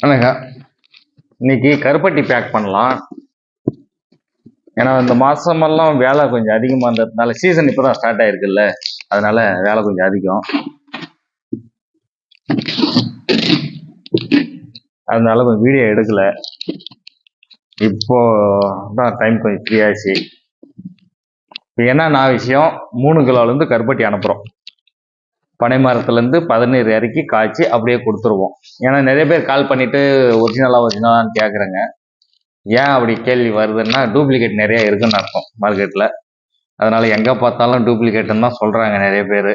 வணக்கம் இன்னைக்கு கருப்பட்டி பேக் பண்ணலாம். ஏன்னா இந்த மாதமெல்லாம் வேலை கொஞ்சம் அதிகமாக இருந்ததுனால சீசன் இப்போ தான் ஸ்டார்ட் ஆயிருக்குல்ல. அதனால வேலை கொஞ்சம் அதிகம். அதனால கொஞ்சம் வீடியோ எடுக்கல. இப்போ தான் டைம் கொஞ்சம் ஃப்ரீ ஆச்சு. இப்போ நான் விஷயம்? மூணு கிலோலேருந்து கருப்பட்டி அனுப்புகிறோம் பனை மரத்துலேருந்து பதநீர் இறக்கி காய்ச்சி அப்படியே கொடுத்துருவோம். ஏன்னா நிறைய பேர் கால் பண்ணிவிட்டு ஒரிஜினலாக ஒரிஜினலான்னு கேட்குறேங்க ஏன் அப்படி கேள்வி வருதுன்னா டூப்ளிகேட் நிறையா இருக்குன்னு அர்த்தம் மார்க்கெட்டில் அதனால் எங்கே பார்த்தாலும் டூப்ளிகேட்டுன்னு தான் சொல்கிறாங்க நிறைய பேர்.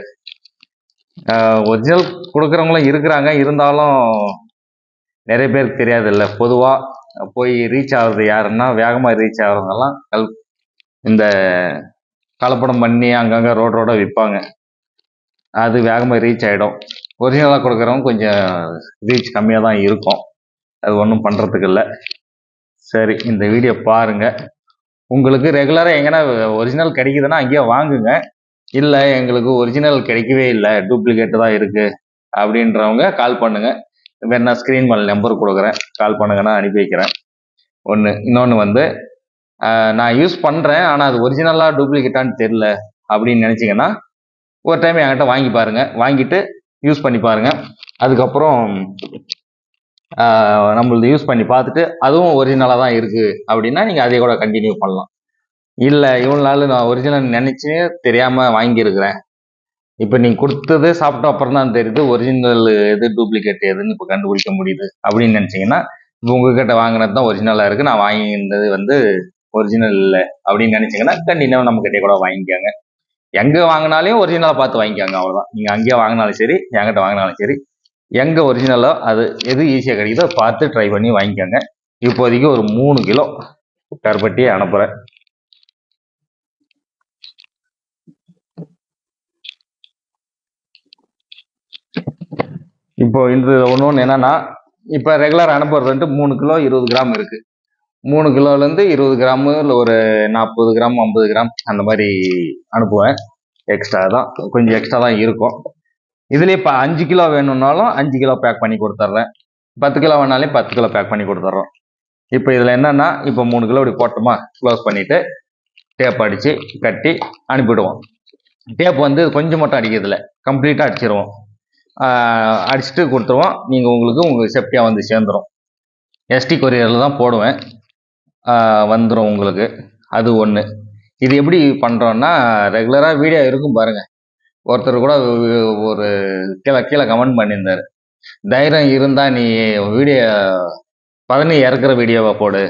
ஒரிஜினல் கொடுக்குறவங்களும் இருக்கிறாங்க. இருந்தாலும் நிறைய பேருக்கு தெரியாதுல்ல. பொதுவாக போய் ரீச் ஆகுறது யாருன்னா வேகமாக ரீச் ஆகுறவங்கெல்லாம் கல் இந்த கலப்படம் பண்ணி அங்கங்கே ரோட் ரோட விற்பாங்க அது வேகமாக ரீச் ஆகிடும் ஒரிஜினலாக கொடுக்குறவங்க கொஞ்சம் ரீச் கம்மியாக தான் இருக்கும். அது ஒன்றும் பண்ணுறதுக்கு இல்லை. சரி இந்த வீடியோ பாருங்கள் உங்களுக்கு ரெகுலராக எங்கன்னா ஒரிஜினல் கிடைக்குதுன்னா அங்கேயே வாங்குங்க. இல்லை எங்களுக்கு ஒரிஜினல் கிடைக்கவே இல்லை. டூப்ளிகேட் தான் இருக்குது அப்படின்றவங்க கால் பண்ணுங்கள் வேணா ஸ்க்ரீன் மேல் நம்பர் கொடுக்குறேன். கால் பண்ணுங்கன்னா அனுப்பி வைக்கிறேன். ஒன்று இன்னொன்று வந்து நான் யூஸ் பண்ணுறேன் ஆனால் அது ஒரிஜினலாக டூப்ளிகேட்டான்னு தெரில அப்படின்னு நினச்சிங்கன்னா ஒரு டைம் என்கிட்ட வாங்கி பாருங்கள் வாங்கிட்டு யூஸ் பண்ணி பாருங்கள் அதுக்கப்புறம் நம்மளது யூஸ் பண்ணி பார்த்துட்டு அதுவும் ஒரிஜினலாக தான் இருக்குது அப்படின்னா நீங்கள் அதே கூட கண்டினியூ பண்ணலாம். இல்லை இவ்வளோ நாள் நான் ஒரிஜினல் நினச்சி தெரியாமல் வாங்கியிருக்கிறேன். இப்போ நீங்கள் கொடுத்தது சாப்பிட்ட அப்புறம் தான் தெரியுது ஒரிஜினல் எது டூப்ளிகேட் எதுன்னு இப்போ கண்டுபிடிக்க முடியுது அப்படின்னு நினச்சிங்கன்னா இப்போ உங்ககிட்ட வாங்கினது தான் ஒரிஜினலாக இருக்குது நான் வாங்கியிருந்தது வந்து ஒரிஜினல் இல்லை அப்படின்னு நினச்சிங்கன்னா கண்டினியூ நம்ம கிட்டே கூட வாங்கிக்கோங்க. எங்கே வாங்கினாலையும் ஒரிஜினலாக பார்த்து வாங்கிக்கோங்க அவ்வளோதான் நீங்கள் அங்கேயே வாங்கினாலும் சரி என்கிட்ட வாங்கினாலும் சரி எங்கே ஒரிஜினலோ அது எது ஈஸியாக கிடைக்குதோ பார்த்து ட்ரை பண்ணி வாங்கிக்கோங்க. இப்போதைக்கு ஒரு மூணு கிலோ கருப்பட்டி அனுப்புகிறேன் இப்போ இந்த ஒன்று ஒன்று என்னன்னா இப்போ ரெகுலர் அனுப்புறது வந்துட்டு மூணு கிலோ இருபது கிராம் இருக்குது மூணு கிலோலேருந்து இருபது கிராமு இல்லை ஒரு நாற்பது கிராம் ஐம்பது கிராம் அந்த மாதிரி அனுப்புவேன். எக்ஸ்ட்ரா தான். கொஞ்சம் எக்ஸ்ட்ரா தான் இருக்கும். இதுலேயே இப்போ அஞ்சு கிலோ வேணும்னாலும் அஞ்சு கிலோ பேக் பண்ணி கொடுத்துட்றேன். பத்து கிலோ வேணாலும் பத்து கிலோ பேக் பண்ணி கொடுத்துட்றோம். இப்போ இதில் என்னன்னா இப்போ மூணு கிலோ இப்படி போட்டோமா க்ளோஸ் பண்ணிவிட்டு டேப் அடித்து கட்டி அனுப்பிவிடுவோம் டேப் வந்து கொஞ்சம் மட்டும் அடிக்கிறதில்ல. கம்ப்ளீட்டாக அடிச்சிருவோம். அடிச்சுட்டு கொடுத்துருவோம். நீங்கள் உங்களுக்கு உங்கள் சேஃப்டியாக வந்து சேர்ந்துடும் எஸ்டி கொரியரில் தான் போடுவேன். வந்துடும் உங்களுக்கு. அது ஒன்று இது எப்படி பண்ணுறோன்னா ரெகுலராக வீடியோ இருக்கும் பாருங்கள் ஒருத்தர் கூட ஒரு கீழே கீழே கமெண்ட் பண்ணியிருந்தார். தைரியம் இருந்தால் நீ வீடியோ பதனி இறக்குற வீடியோவை போடு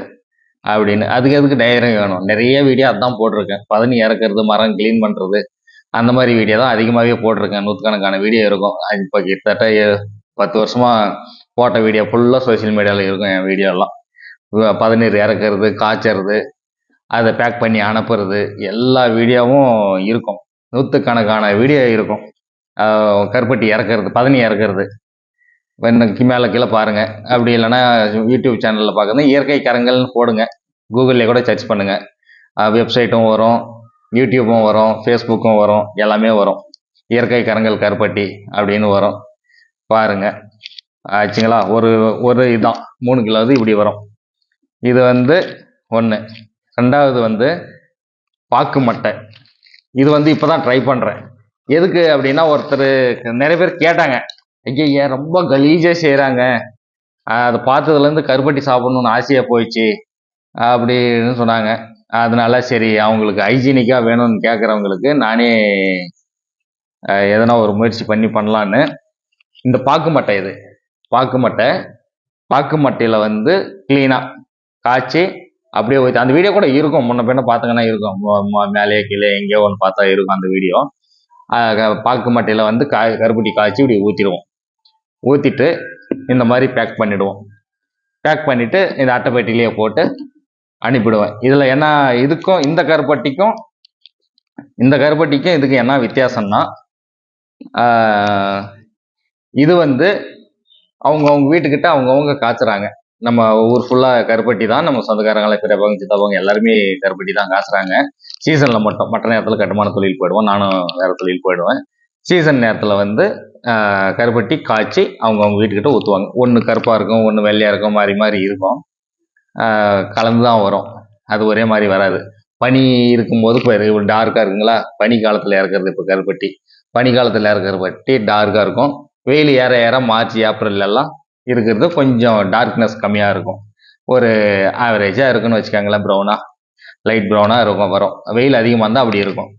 அப்படின்னு. அதுக்கு எதுக்கு தைரியம் வேணும்? நிறைய வீடியோ அதான் போட்டிருக்கேன். பதனி இறக்குறது மரம் க்ளீன் பண்ணுறது அந்த மாதிரி வீடியோ தான் அதிகமாகவே போட்டிருக்கேன். நூற்றுக்கணக்கான வீடியோ இருக்கும். இப்போ கிட்டத்தட்ட பத்து வருஷமாக போட்ட வீடியோ ஃபுல்லாக சோஷியல் மீடியாவில் இருக்கும் என் வீடியோலாம் பதநீர் இறக்குறது காய்ச்சறது அதை பேக் பண்ணி அனுப்புறது எல்லா வீடியோவும் இருக்கும். நூற்றுக்கணக்கான வீடியோ இருக்கும். கருப்பட்டி இறக்குறது பதனி இறக்குறது. எனக்கு மேலே கீழே பாருங்கள் அப்படி இல்லைன்னா யூடியூப் சேனலில் பார்க்குறது இயற்கை கரங்கள்னு போடுங்க. கூகுளில் கூட சர்ச் பண்ணுங்கள் வெப்சைட்டும் வரும். யூடியூப்பும் வரும். ஃபேஸ்புக்கும் வரும். எல்லாமே வரும். இயற்கை கரங்கள் கருப்பட்டி அப்படின்னு வரும். பாருங்க. ஆச்சுங்களா? ஒரு ஒரு இதான். மூணு கிலோ இது இப்படி வரும். இது வந்து ஒன்று ரெண்டாவது வந்து பாக்கு மட்டை. இது வந்து இப்போ தான் ட்ரை பண்ணுறேன் எதுக்கு அப்படின்னா ஒருத்தர் நிறைய பேர் கேட்டாங்க. ஐயா ரொம்ப கலீஜாக செய்கிறாங்க அதை பார்த்ததுலேருந்து கருப்பட்டி சாப்பிடணும்னு ஆசையாக போயிடுச்சு அப்படின்னு சொன்னாங்க. அதனால சரி அவங்களுக்கு ஹைஜீனிக்காக வேணும்னு கேட்குறவங்களுக்கு நானே எதனா ஒரு முயற்சி பண்ணி பண்ணலான்னு. இந்த பாக்கு மட்டை இது. பாக்கு மட்டை. பாக்கு மட்டையில் வந்து க்ளீனாக காய்ச்சி அப்படியே ஊற்றி அந்த வீடியோ கூட இருக்கும். முன்ன பின்ன பார்த்தீங்கன்னா இருக்கும். ம- கீழே எங்கேயோ ஒன்று பார்த்தா இருக்கும் அந்த வீடியோ பாக்கு மட்டையில் வந்து காய் கருப்பட்டி காய்ச்சி இப்படி ஊற்றிடுவோம் ஊற்றிட்டு இந்த மாதிரி பேக் பண்ணிவிடுவோம் பேக் பண்ணிவிட்டு இந்த அட்டைப்பெட்டிலேயே போட்டு அனுப்பிடுவேன். இதில் என்ன இதுக்கும் இந்த கருப்பட்டிக்கும் இந்த கருப்பட்டிக்கும் இதுக்கு என்ன வித்தியாசம்னா இது வந்து அவங்கவுங்க வீட்டுக்கிட்ட அவங்கவுங்க காய்ச்சுறாங்க. நம்ம ஊர் ஃபுல்லாக கருப்பட்டி தான். நம்ம சொந்தக்காரங்களை பெரியவங்க சித்தவங்க எல்லாருமே கருப்பட்டி தான் காசுறாங்க. சீசனில் மட்டும் மற்ற நேரத்தில் கட்டுமான தொழில் போயிடுவோம். நானும் வேறு தொழில் போயிடுவேன். சீசன் நேரத்தில் வந்து கருப்பட்டி காய்ச்சி அவங்க அவங்க வீட்டுக்கிட்ட ஊற்றுவாங்க ஒன்று கருப்பாக இருக்கும் ஒன்று வெள்ளையாக இருக்கும் மாறி மாறி இருக்கும். கலந்து தான் வரும். அது ஒரே மாதிரி வராது. பனி இருக்கும்போது இப்போ டார்க்காக இருக்குங்களா? பனி காலத்தில் இறக்குறது இப்போ கருப்பட்டி. பனி காலத்தில் இறக்குற பட்டி டார்க்காக இருக்கும். வெயில் ஏற ஏற மார்ச் ஏப்ரல் எல்லாம் இருக்கிறது. கொஞ்சம் டார்க்னஸ் கம்மியாக இருக்கும். ஒரு ஆவரேஜாக இருக்குன்னு வச்சுக்கோங்களேன் ப்ரௌனாக லைட் ப்ரௌனாக இருக்கும் வரும். வெயில் அதிகமாக இருந்தால் அப்படி இருக்கும்.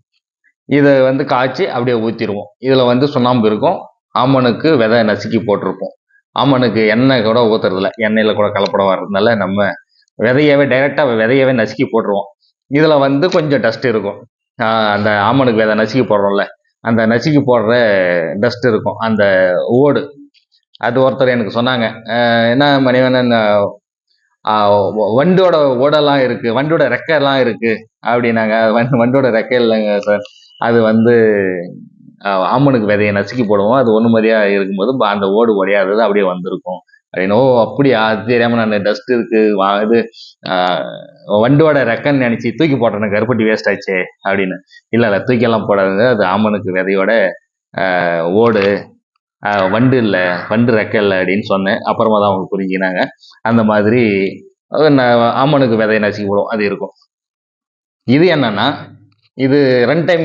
இதை வந்து காய்ச்சி அப்படியே ஊற்றிடுவோம் இதில் வந்து சுண்ணாம்பு இருக்கும். ஆமனுக்கு விதை நசுக்கி போட்டிருப்போம். ஆமனுக்கு எண்ணெய் கூட ஊற்றுறதில்ல எண்ணெயில் கூட கலப்படம் வர்றதுனால நம்ம விதையவே டைரெக்டாக விதையவே நசுக்கி போட்டுருவோம். இதில் வந்து கொஞ்சம் டஸ்ட் இருக்கும். அந்த ஆமனுக்கு விதை நசுக்கி போடுறோம்ல அந்த நசுக்கி போடுற டஸ்ட் இருக்கும். அந்த ஓடு அது ஒருத்தர் எனக்கு சொன்னாங்க. என்ன மணிவண்ணன் வண்டோட ஓடெல்லாம் இருக்கு வண்டோட ரெக்கைலாம் இருக்கு அப்படின்னாங்க. வண்டோட ரெக்கை இல்லைங்க சார். அது வந்து ஆமனுக்கு விதையை நசுக்கி போடுவோம். அது ஒன்று மாதிரியாக இருக்கும்போது அந்த ஓடு உடையாதது அப்படியே வந்திருக்கும். அப்படின்னு ஓ அப்படியா? அது தெரியாம நான் டஸ்ட் இருக்கு வா- இது வண்டோட ரெக்கன்னு நினைச்சு தூக்கி போட்டேன் கருப்பட்டி வேஸ்ட் ஆச்சே அப்படின்னு. இல்லை இல்லை தூக்கியெல்லாம் போடாதுங்க. அது ஆமனுக்கு விதையோட ஓடு. வண்டு இல்லை வண்டு ரெக்க இல்லை அப்படின்னு சொன்னேன். அப்புறமா தான் அவங்க புரிஞ்சினாங்க அந்த மாதிரி ஆமனுக்கு விதைய விதையை நசுக்கி விடும் அது இருக்கும். இது என்னன்னா இது ரெண்டு டைம்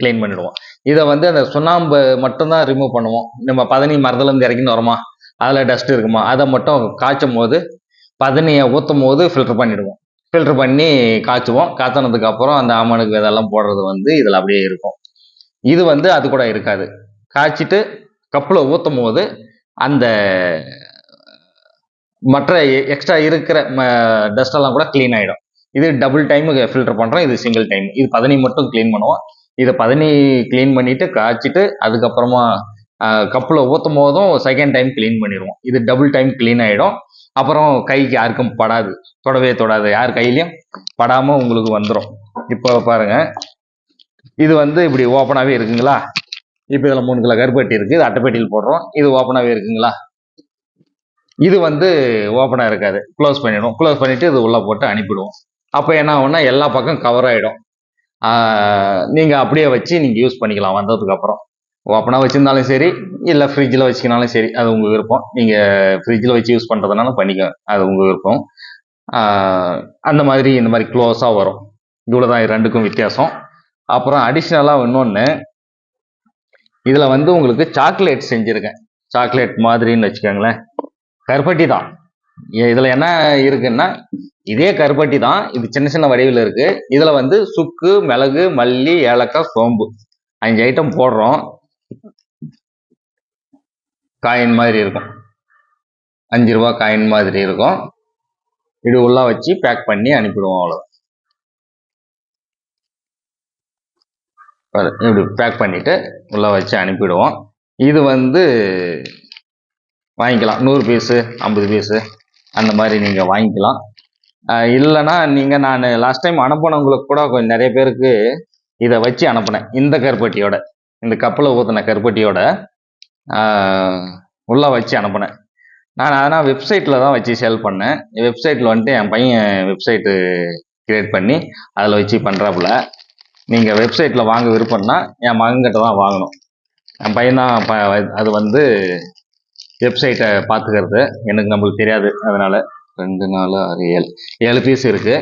க்ளீன் பண்ணிடுவோம். இதை வந்து அந்த சுண்ணாம்பு மட்டும்தான் ரிமூவ் பண்ணுவோம். நம்ம பதனி மரத்துலேருந்து இறக்கின்னு வரோமா அதில் டஸ்ட் இருக்குமா? அதை மட்டும் காய்ச்சும் போது பதனியை ஊற்றும் போது ஃபில்டர் பண்ணிடுவோம். ஃபில்டர் பண்ணி காய்ச்சுவோம். காய்ச்சினதுக்கு அப்புறம் அந்த ஆமனுக்கு விதெல்லாம் போடுறது வந்து இதில் அப்படியே இருக்கும். இது வந்து அது கூட இருக்காது. காய்ச்சிட்டு கப்பில் ஊற்றும் போது அந்த மற்ற எக்ஸ்ட்ரா இருக்கிற டஸ்டெல்லாம் கூட க்ளீன் ஆகிடும் இது டபுள் டைமுக்கு ஃபில்டர் பண்ணுறோம் இது சிங்கிள் டைம் இது பதனி மட்டும் க்ளீன் பண்ணுவோம். இதை பதனி க்ளீன் பண்ணிவிட்டு காய்ச்சிட்டு அதுக்கப்புறமா கப்பில் ஊற்றும் போதும் செகண்ட் டைம் க்ளீன் பண்ணிடுவோம். இது டபுள் டைம் க்ளீன் ஆகிடும் அப்புறம் கைக்கு யாருக்கும் படாது. தொடவே தொடாது. யார் கையிலையும் படாமல் உங்களுக்கு வந்துடும் இப்போ பாருங்கள் இது வந்து இப்படி ஓப்பனாகவே இருக்குங்களா? இப்போ இதில் மூணு கிலோ கருப்பட்டி இருக்குது அட்டைப்பெட்டியில் போடுறோம். இது ஓப்பனாகவே இருக்குங்களா? இது வந்து ஓப்பனாக இருக்காது. க்ளோஸ் பண்ணிவிடும் க்ளோஸ் பண்ணிவிட்டு இது உள்ளே போட்டு அனுப்பிடுவோம். அப்போ என்ன ஆகும்னா எல்லா பக்கம் கவர் ஆகிடும் நீங்கள் அப்படியே வச்சு நீங்கள் யூஸ் பண்ணிக்கலாம் வந்ததுக்கப்புறம் ஓப்பனாக வச்சுருந்தாலும் சரி இல்லை ஃப்ரிட்ஜில் வச்சுக்கினாலும் சரி அது உங்கள் விருப்பம். நீங்கள் ஃப்ரிட்ஜில் வச்சு யூஸ் பண்ணுறதுனால பண்ணிக்க அது உங்கள் விருப்பம். அந்த மாதிரி இந்த மாதிரி க்ளோஸாக வரும். இவ்வளோ தான் ரெண்டுக்கும் வித்தியாசம். அப்புறம் அடிஷ்னலாக இன்னொன்று இதில் வந்து உங்களுக்கு சாக்லேட் செஞ்சுருக்கேன். சாக்லேட் மாதிரின்னு வச்சுக்கோங்களேன். கருப்பட்டி தான். இதில் என்ன இருக்குன்னா இதே கருப்பட்டி தான். இது சின்ன சின்ன வடிவில் இருக்குது இதில் வந்து சுக்கு மிளகு மல்லி ஏலக்காய் சோம்பு. அஞ்சு ஐட்டம் போடுறோம். காயின் மாதிரி இருக்கும். அஞ்சு ரூபா காயின் மாதிரி இருக்கும். இது உள்ள வச்சு பேக் பண்ணி அனுப்பிடுவோம் அவ்வளோ இப்படி பேக் பண்ணிவிட்டு உள்ள வச்சு அனுப்பிடுவோம். இது வந்து வாங்கிக்கலாம். நூறு பீஸு ஐம்பது பீஸு அந்த மாதிரி நீங்கள் வாங்கிக்கலாம். இல்லைன்னா நீங்கள் நான் லாஸ்ட் டைம் அனுப்பினவங்களுக்கு கூட கொஞ்சம் நிறைய பேருக்கு இதை வச்சு அனுப்பினேன். இந்த கருப்பட்டியோட இந்த கப்பில் ஊற்றின கருப்பட்டியோட உள்ளே வச்சு அனுப்பினேன். நான் அதனால் வெப்சைட்டில் தான் வச்சு சேல் பண்ணேன். வெப்சைட்டில் வந்துட்டு என் பையன் வெப்சைட்டு கிரியேட் பண்ணி அதில் வச்சு பண்ணுறாப்புல நீங்கள் வெப்சைட்டில் வாங்க விருப்பம்னா என் மகன்கிட்ட தான் வாங்கணும். என் பையன் தான் ப- அது வந்து வெப்சைட்டை பார்த்துக்கிறது எனக்கு நம்மளுக்கு தெரியாது. அதனால் ரெண்டு நாலு ஆறு ஏழு. ஏழு பீஸ் இருக்குது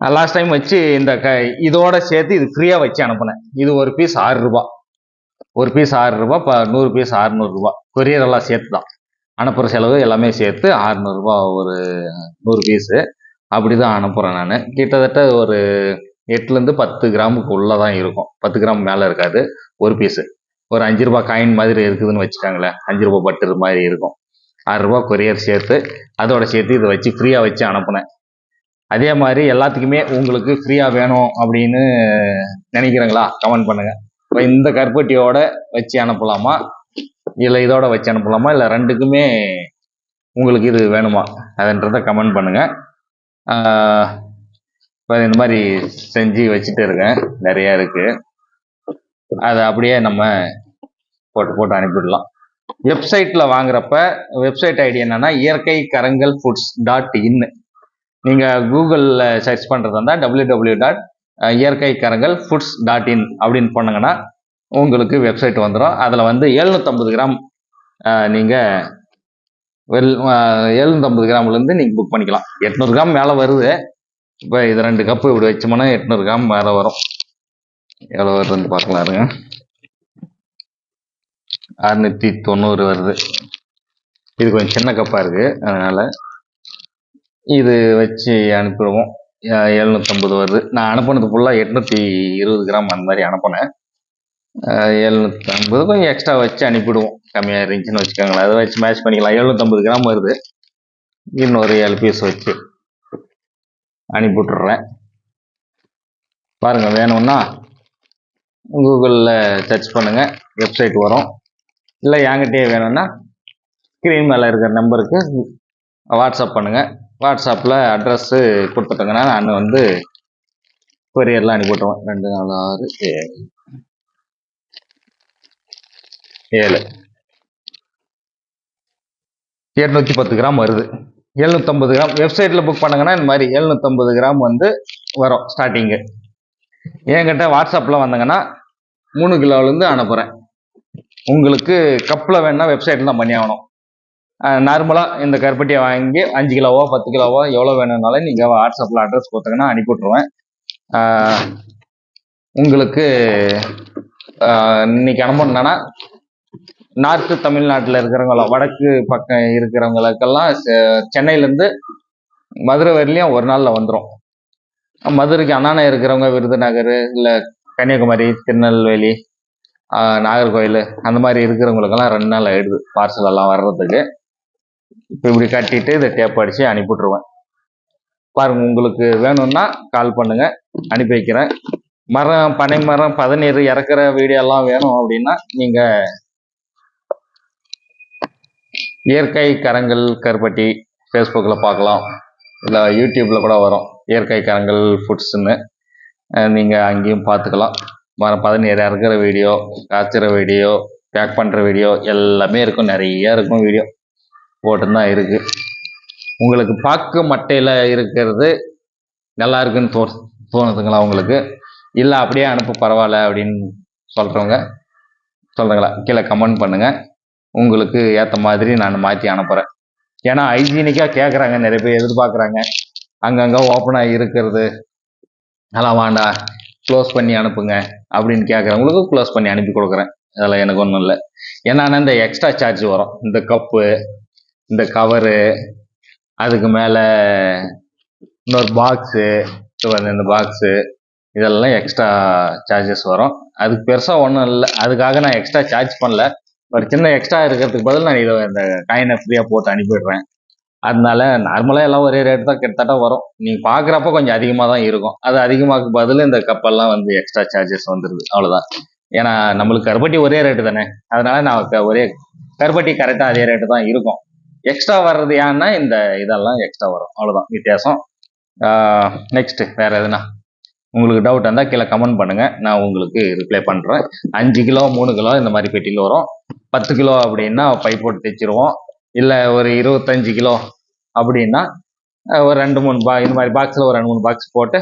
லாஸ்ட் டைம் வச்சு இந்த க இதோட சேர்த்து இது ஃப்ரீயாக வச்சு அனுப்புனேன். இது ஒரு பீஸ் ஆறு ரூபா ஒரு பீஸ் ஆறு ரூபா இப்போ நூறு பீஸ் அறுநூறுபா கொரியர் எல்லாம் சேர்த்து தான் அனுப்புகிற செலவு எல்லாமே சேர்த்து அறுநூறுபா ஒரு நூறு பீஸு அப்படி தான் அனுப்புகிறேன் நான். கிட்டத்தட்ட ஒரு எட்டுலேருந்து பத்து கிராமுக்கு உள்ளே தான் இருக்கும். பத்து கிராம் மேலே இருக்காது. ஒரு பீஸு ஒரு அஞ்சு ரூபா காயின் மாதிரி இருக்குதுன்னு வச்சுக்கோங்களேன். அஞ்சு ரூபா பட்டு மாதிரி இருக்கும். ஆறு ரூபா கொரியர் சேர்த்து அதோட சேர்த்து இதை வச்சு ஃப்ரீயாக வச்சு அனுப்புனேன். அதே மாதிரி எல்லாத்துக்குமே உங்களுக்கு ஃப்ரீயாக வேணும் அப்படின்னு நினைக்கிறீங்களா? கமெண்ட் பண்ணுங்கள் இப்போ இந்த கற்பட்டியோட வச்சு அனுப்பலாமா? இல்லை இதோட வச்சு அனுப்பலாமா? இல்லை ரெண்டுக்குமே உங்களுக்கு இது வேணுமா? அதன்றதை கமெண்ட் பண்ணுங்கள் இந்த மாதிரி செஞ்சு வச்சுட்டு இருக்கேன். நிறைய இருக்கு. அதை அப்படியே நம்ம போட்டு போட்டு அனுப்பிடலாம். வெப்சைட்டில் வாங்குறப்ப வெப்சைட் ஐடி என்னன்னா இயற்கை கரங்கள் ஃபுட்ஸ் டாட் இன் நீங்கள் கூகுளில் சர்ச் பண்ணுறதா இருந்தால் டபிள்யூ டபிள்யூ டாட் இயற்கை கரங்கள் ஃபுட்ஸ் டாட் இன் அப்படின்னு பண்ணீங்கன்னா உங்களுக்கு வெப்சைட் வந்துடும் அதில் வந்து எழுநூற்றம்பது கிராம் நீங்கள் வெல் எழுநூற்றம்பது கிராம்லேருந்து நீங்கள் புக் பண்ணிக்கலாம். எட்நூறு கிராம் மேலே வருது. இப்போ இது ரெண்டு கப்பு இப்படி வச்சோம்னா எட்நூறு கிராம் மேலே வரும். எவ்வளோ வருதுன்னு பார்க்கலாம் இருங்க அறுநூற்றி தொண்ணூறு வருது. இது கொஞ்சம் சின்ன கப்பாக இருக்குது அதனால் இது வச்சு அனுப்பிடுவோம். எழுநூற்றம்பது வருது. நான் அனுப்புனது ஃபுல்லாக எட்நூற்றி இருபது கிராம் அந்த மாதிரி அனுப்புனேன். எழுநூற்றம்பது கொஞ்சம் எக்ஸ்ட்ரா வச்சு அனுப்பிடுவோம். கம்மியாக இருந்துச்சுன்னு வச்சுக்கோங்களேன். அதை வச்சு மேட்ச் பண்ணிக்கலாம். எழுநூற்றம்பது கிராம் வருது. இன்னொரு ஏழு பீஸ் வச்சு. அனுப்பி விட்டுறேன் பாருங்கள் வேணும்னா கூகுளில் சர்ச் பண்ணுங்கள் வெப்சைட் வரும். இல்லை என்கிட்டயே வேணும்னா ஸ்க்ரீன் மேலே இருக்கிற நம்பருக்கு வாட்ஸ்அப் பண்ணுங்கள் வாட்ஸ்அப்பில் அட்ரஸ்ஸு கொடுத்துட்டோங்கன்னா நான் வந்து கொரியர்லாம் அனுப்பிவிட்டுருவேன். ரெண்டு நாலு ஆறு ஏழு. ஏழு. எட்நூற்றி பத்து கிராம் வருது. எழுநூற்றம்பது கிராம். வெப்சைட்டில் புக் பண்ணுங்கன்னா இந்த மாதிரி எழுநூற்றம்பது கிராம் வந்து வரும் ஸ்டார்டிங்கு என்கிட்ட வாட்ஸ்அப்பில் வந்தாங்கன்னா மூணு கிலோலேருந்து அனுப்புகிறேன் உங்களுக்கு கப்பில் வேணால் வெப்சைட்டில் தான் பண்ணி ஆகணும். நார்மலாக இந்த கருப்பட்டியை வாங்கி அஞ்சு கிலோவோ பத்து கிலோவோ எவ்வளோ வேணும்னாலும் நீங்கள் வாட்ஸ்அப்பில் அட்ரஸ் கொடுத்தீங்கன்னா அனுப்பி விட்ருவேன் உங்களுக்கு இன்னைக்கு அனுப்பணுன்னா நார்த்து தமிழ்நாட்டில் இருக்கிறவங்களாம் வடக்கு பக்கம் இருக்கிறவங்களுக்கெல்லாம் செ- சென்னையிலேருந்து மதுரை வரையிலையும் ஒரு நாளில் வந்துடும் மதுரைக்கு அண்ணாநகர் இருக்கிறவங்க விருதுநகர் இல்லை கன்னியாகுமரி திருநெல்வேலி நாகர்கோவில் நாகர்கோயில் அந்த மாதிரி இருக்கிறவங்களுக்கெல்லாம் ரெண்டு நாள் ஆயிடுது பார்சல் எல்லாம் வர்றதுக்கு. இப்போ இப்படி கட்டிட்டு இதை டேப் அடித்து அனுப்பிவிட்ருவேன் பாருங்கள் உங்களுக்கு வேணும்னா கால் பண்ணுங்கள் அனுப்பி வைக்கிறேன். மரம் பனை மரம் பதநீர் இறக்குற வீடியோலாம் வேணும் அப்படின்னா நீங்கள் இயற்கை கரங்கள் கருப்பட்டி ஃபேஸ்புக்கில் பார்க்கலாம். இல்லை யூடியூப்பில் கூட வரும். இயற்கை கரங்கள் ஃபுட்ஸ்ன்னு நீங்கள் அங்கேயும் பார்த்துக்கலாம். மரம் பதநீர் இறக்குற வீடியோ காய்ச்சுற வீடியோ பேக் பண்ணுற வீடியோ எல்லாமே இருக்கும். நிறைய இருக்கும் வீடியோ போட்டுன்னு தான் இருக்குது உங்களுக்கு பாக்கு மட்டையில் இருக்கிறது நல்லா இருக்குன்னு தோ தோணுதுங்களா உங்களுக்கு? இல்லை அப்படியே அனுப்பு பரவாயில்ல அப்படின்னு சொல்கிறவங்க சொல்கிறீங்களா கீழே கமெண்ட் பண்ணுங்கள் உங்களுக்கு ஏற்ற மாதிரி நான் மாற்றி அனுப்புகிறேன் ஏன்னா ஹைஜீனிக்காக கேட்குறாங்க நிறைய பேர் எதிர்பார்க்குறாங்க அங்கங்கே ஓப்பனாக இருக்கிறது. அதெல்லாம் வேண்டாம் க்ளோஸ் பண்ணி அனுப்புங்க அப்படின்னு கேட்குறவங்களுக்கும் க்ளோஸ் பண்ணி அனுப்பி கொடுக்குறேன். அதெல்லாம் எனக்கு ஒன்றும் இல்லை. ஏன்னா இந்த எக்ஸ்ட்ரா சார்ஜ் வரும். இந்த கப்பு இந்த கவரு அதுக்கு மேலே இன்னொரு பாக்ஸு இந்த பாக்ஸு இதெல்லாம் எக்ஸ்ட்ரா சார்ஜஸ் வரும். அதுக்கு பெருசாக ஒன்றும் இல்லை. அதுக்காக நான் எக்ஸ்ட்ரா சார்ஜ் பண்ணல. ஒரு சின்ன எக்ஸ்ட்ரா இருக்கிறதுக்கு பதில் நான் இதை இந்த காயினை ஃப்ரீயாக போட்டு அனுப்பிடுறேன். அதனால நார்மலாக எல்லாம் ஒரே ரேட் தான் கிட்டத்தட்ட வரும். நீங்கள் பார்க்குறப்ப கொஞ்சம் அதிகமாக தான் இருக்கும். அது அதிகமாக பதில் இந்த கப்பல்லாம் வந்து எக்ஸ்ட்ரா சார்ஜஸ் வந்துடுது அவ்வளோதான் ஏன்னா நம்மளுக்கு கருப்பட்டி ஒரே ரேட்டு தானே. அதனால நான் க- ஒரே கருப்பட்டி கரெக்டாக அதே ரேட்டு தான் இருக்கும். எக்ஸ்ட்ரா வர்றது ஏன்னா இந்த இதெல்லாம் எக்ஸ்ட்ரா வரும். அவ்வளோதான் வித்தியாசம். நெக்ஸ்ட்டு வேறு எதுனா? உங்களுக்கு டவுட் இருந்தால் கீழே கமெண்ட் பண்ணுங்கள் நான் உங்களுக்கு ரிப்ளை பண்ணுறேன் அஞ்சு கிலோ மூணு கிலோ இந்த மாதிரி பெட்டியில் வரும். பத்து கிலோ அப்படின்னா பைப் போட்டு தைச்சிருவோம் இல்லை ஒரு இருபத்தஞ்சு கிலோ அப்படின்னா ஒரு ரெண்டு மூணு பா இந்த மாதிரி பாக்ஸில் ஒரு ரெண்டு மூணு பாக்ஸ் போட்டு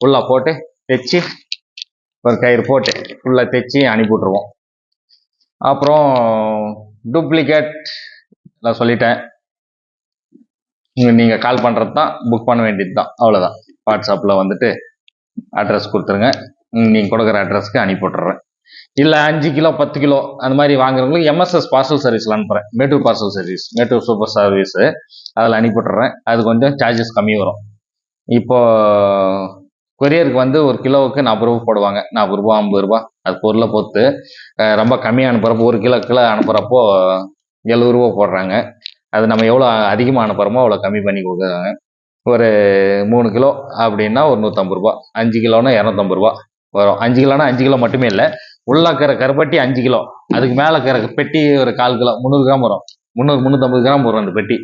ஃபுல்லாக போட்டு தைச்சி ஒரு கயிறு போட்டு ஃபுல்லாக தைச்சி அனுப்பி விட்ருவோம் அப்புறம் டூப்ளிகேட் நான் சொல்லிட்டேன். நீங்கள் கால் பண்ணுறது தான் புக் பண்ண வேண்டியது தான் அவ்வளோதான் வாட்ஸ்அப்பில் வந்துட்டு அட்ரஸ் கொடுத்துருங்க. நீங்கள் கொடுக்குற அட்ரஸ்க்கு அனுப்பி விட்டுறேன் இல்லை அஞ்சு கிலோ பத்து கிலோ அந்த மாதிரி வாங்குறவங்களுக்கு எம்எஸ்எஸ் பார்சல் சர்வீஸில் அனுப்புகிறேன் Mettur parcel service Mettur super service அதில் அனுப்பி விட்டுறேன் அது கொஞ்சம் சார்ஜஸ் கம்மி வரும். இப்போது கொரியருக்கு வந்து ஒரு கிலோவுக்கு நாற்பது ரூபா போடுவாங்க. நாற்பது ரூபா ஐம்பது ரூபா அது பொருளை பொறுத்து. ரொம்ப கம்மியாக அனுப்புகிறப்போ ஒரு கிலோ கிலோ அனுப்புகிறப்போ எழுபது ரூபா போடுறாங்க. அது நம்ம எவ்வளோ அதிகமாக அனுப்புகிறோமோ அவ்வளோ கம்மி பண்ணி கொடுக்குறாங்க. ஒரு மூணு கிலோ அப்படின்னா ஒரு நூற்றம்பது ரூபா. அஞ்சு கிலோன்னா இரநூத்தம்பது ரூபா வரும். அஞ்சு கிலோனா அஞ்சு கிலோ மட்டுமே இல்லை உள்ளாக்கிற கருப்பட்டி அஞ்சு கிலோ. அதுக்கு மேலே இருக்கிற பெட்டி ஒரு கால் கிலோ முந்நூறு கிராம் வரும். முந்நூறு முந்நூற்றம்பது கிராம் வரும் அந்த பெட்டி.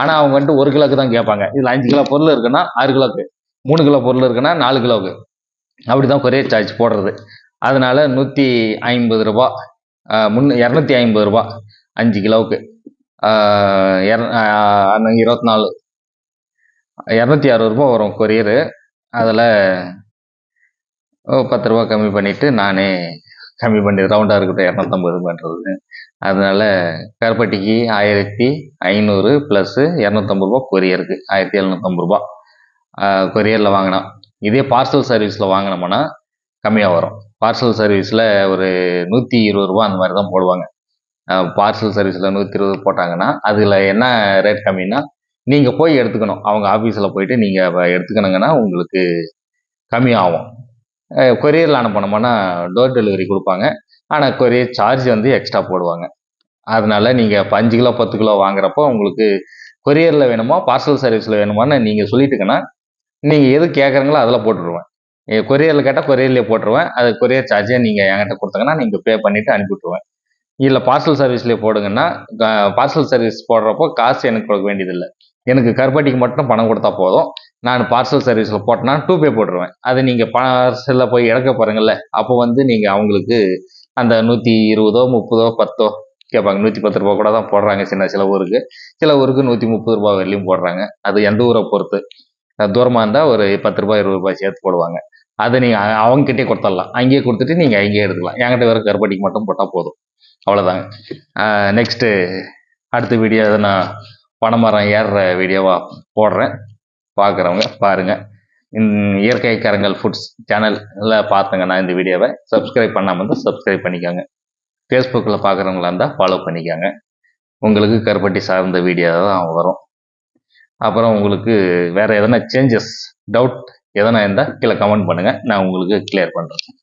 ஆனால் அவங்க வந்துட்டு ஒரு கிலோக்கு தான் கேட்பாங்க. இதில் அஞ்சு கிலோ பொருள் இருக்குன்னா ஆறு கிலோக்கு மூணு கிலோ பொருள் இருக்குன்னா நாலு கிலோவுக்கு அப்படி தான் கொரியர் சார்ஜ் போடுறது. அதனால நூற்றி ஐம்பது ரூபா முன் இரநூத்தி ஐம்பது ரூபா அஞ்சு கிலோவுக்கு. இரநூ இருபத்தி நாலு இரநூத்தி அறுபது ரூபா வரும் கொரியரு. அதில் பத்து ரூபா கம்மி பண்ணிவிட்டு நானே கம்மி பண்ணி ரவுண்டாக இருக்கட்டும் இரநூத்தம்பது பண்ணுறது அதனால் கருப்பட்டிக்கு ஆயிரத்தி ஐநூறு ப்ளஸ்ஸு இரநூத்தம்பது ரூபா கொரியருக்கு ஆயிரத்தி எழுநூத்தம்பது ரூபா கொரியரில் வாங்கினா இதே பார்சல் சர்வீஸில் வாங்கினோம்னா கம்மியாக வரும். பார்சல் சர்வீஸில் ஒரு நூற்றி இருபது ரூபா அந்த மாதிரி தான் போடுவாங்க. பார்சல் சர்வீஸில் நூற்றி இருபது போட்டாங்கன்னா அதில் என்ன ரேட் கம்மின்னா நீங்கள் போய் எடுத்துக்கணும். அவங்க ஆஃபீஸில் போயிட்டு நீங்கள் எடுத்துக்கணுங்கன்னா உங்களுக்கு கம்மியாகும் கொரியரில் அனுப்பணுமானா டோர் டெலிவரி கொடுப்பாங்க. ஆனால் கொரியர் சார்ஜ் வந்து எக்ஸ்ட்ரா போடுவாங்க. அதனால நீங்கள் இப்போ அஞ்சு கிலோ பத்து கிலோ வாங்குறப்போ உங்களுக்கு கொரியரில் வேணுமோ பார்சல் சர்வீஸில் வேணுமான்னு நீங்கள் சொல்லிட்டுக்கன்னா நீங்கள் எது கேட்குறீங்களோ அதில் போட்டுருவேன். கொரியரில் கேட்டால் கொரியர்லேயே போட்டுருவேன். அது கொரியர் சார்ஜே நீங்கள் என்கிட்ட கொடுத்தீங்கன்னா நீங்கள் பே பண்ணிவிட்டு அனுப்பிவிட்ருவேன் இல்லை பார்சல் சர்வீஸ்லேயே போடுங்கன்னா பார்சல் சர்வீஸ் போடுறப்போ காசு எனக்கு கொடுக்க வேண்டியதில்லை. எனக்கு கருப்பட்டிக்கு மட்டும் பணம் கொடுத்தா போதும். நான் பார்சல் சர்வீஸில் போட்டேன்னா டூ பே போட்டுருவேன். அது நீங்கள் பார்சலில் போய் இழக்க போகிறீங்கல்ல அப்போ வந்து நீங்கள் அவங்களுக்கு அந்த நூற்றி இருபதோ முப்பதோ பத்தோ கேட்பாங்க நூற்றி பத்து ரூபா கூட தான் போடுறாங்க சின்ன சில ஊருக்கு. சில ஊருக்கு நூற்றி முப்பது ரூபா வரலையும் போடுறாங்க. அது எந்த ஊரை பொறுத்து? தூரமாக இருந்தால் ஒரு பத்து ரூபாய் இருபது ரூபாய் சேர்த்து போடுவாங்க. அதை நீங்கள் அவங்ககிட்டே கொடுத்துடலாம். அங்கேயே கொடுத்துட்டு நீங்கள் அங்கேயே எடுத்துக்கலாம் என்கிட்ட வேறு கருப்பட்டிக்கு மட்டும் போட்டால் போதும். அவ்வளோதாங்க நெக்ஸ்ட்டு அடுத்த வீடியோ எதனா பனைமரம் ஏறுற வீடியோவாக போடுறேன். பார்க்குறவங்க பாருங்கள் இயற்கை கரங்கள் ஃபுட்ஸ் சேனலில் நான் இந்த வீடியோவை சப்ஸ்கிரைப் பண்ணாமல் இருந்தால் சப்ஸ்கிரைப் பண்ணிக்கோங்க. ஃபேஸ்புக்கில் பார்க்குறவங்களா இருந்தால் ஃபாலோ பண்ணிக்கோங்க. உங்களுக்கு கருப்பட்டி சார்ந்த வீடியோ தான் வரும். அப்புறம் உங்களுக்கு வேறு எதனா சேஞ்சஸ் டவுட் எதனா இருந்தால் கீழே கமெண்ட் பண்ணுங்கள் நான் உங்களுக்கு கிளியர் பண்ணுறேன்